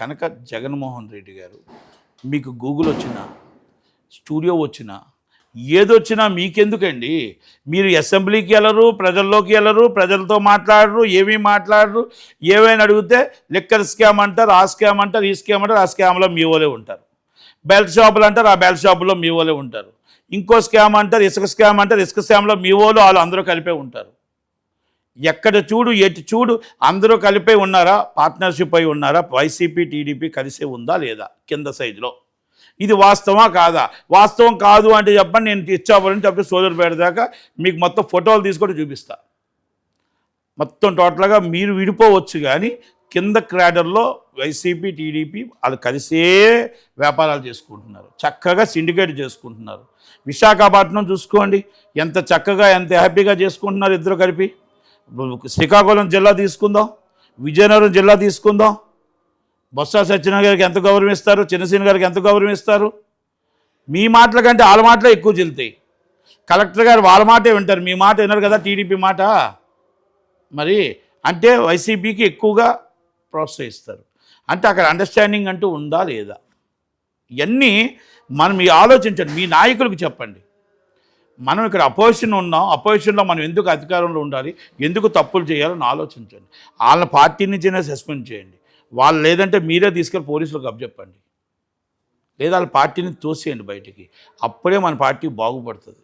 కనుక జగన్మోహన్ రెడ్డి గారు మీకు గూగుల్ వచ్చినా స్టూడియో వచ్చినా ఏదొచ్చినా మీకెందుకండి? మీరు అసెంబ్లీకి వెళ్ళరు ప్రజల్లోకి వెళ్ళరు ప్రజలతో మాట్లాడరు ఏమీ మాట్లాడరు. ఏమైనా అడిగితే లిక్కర్ స్కామ్ అంటారు ఆ స్కామ్ అంటారు ఈ స్కామ్ అంటారు ఆ స్కామ్లో మీ వాళ్ళే ఉంటారు. బెల్ట్ షాపులు అంటారు ఆ బెల్ట్ షాపులో మీ వాళ్ళే ఉంటారు. ఇంకో స్కామ్ అంటారు ఇసుక స్కామ్ అంటారు ఇసుక స్కామ్లో మీ వాళ్ళు వాళ్ళు అందరూ కలిపే ఉంటారు. ఎక్కడ చూడు ఎటు చూడు అందరూ కలిపే ఉన్నారా? పార్ట్నర్షిప్ అయి ఉన్నారా? వైసీపీ టీడీపీ కలిసే ఉందా లేదా? కింద సైజులో ఇది వాస్తవా కాదా? వాస్తవం కాదు అంటే చెప్పండి నేను ఇచ్చాపని చెప్పి సోదరుపేట దాకా మీకు మొత్తం ఫోటోలు తీసుకొని చూపిస్తా. మొత్తం టోటల్గా మీరు విడిపోవచ్చు కానీ కింద క్రాడర్లో వైసీపీ టీడీపీ వాళ్ళు కలిసే వ్యాపారాలు చేసుకుంటున్నారు. చక్కగా సిండికేట్ చేసుకుంటున్నారు. విశాఖపట్నం చూసుకోండి ఎంత చక్కగా ఎంత హ్యాపీగా చేసుకుంటున్నారు ఇద్దరు కలిపి. శ్రీకాకుళం జిల్లా తీసుకుందాం విజయనగరం జిల్లా తీసుకుందాం. బొత్స సత్యనారాయణ గారికి ఎంత గౌరవం ఇస్తారు? చిన్నసీన గారికి ఎంత గౌరవం ఇస్తారు? మీ మాటల కంటే వాళ్ళ మాటలే ఎక్కువ చెల్తాయి కలెక్టర్ గారు వాళ్ళ మాటే వింటారు. మీ మాట వినరు కదా టీడీపీ మాట? మరి అంటే వైసీపీకి ఎక్కువగా ప్రోత్సహిస్తారు. అంటే అక్కడ అండర్స్టాండింగ్ అంటూ ఉందా లేదా? ఇవన్నీ మనం మీ ఆలోచించండి. మీ నాయకులకు చెప్పండి. మనం ఇక్కడ అపోజిషన్ ఉన్నాం అపోజిషన్లో మనం ఎందుకు అధికారంలో ఉండాలి ఎందుకు తప్పులు చేయాలని ఆలోచించండి. వాళ్ళ పార్టీ నుంచైనా సస్పెండ్ చేయండి. వాళ్ళు లేదంటే మీరే తీసుకెళ్ళి పోలీసులకు అప్పచెప్పండి. లేదా వాళ్ళ పార్టీని తోసేయండి బయటికి. అప్పుడే మన పార్టీ బాగుపడుతుంది.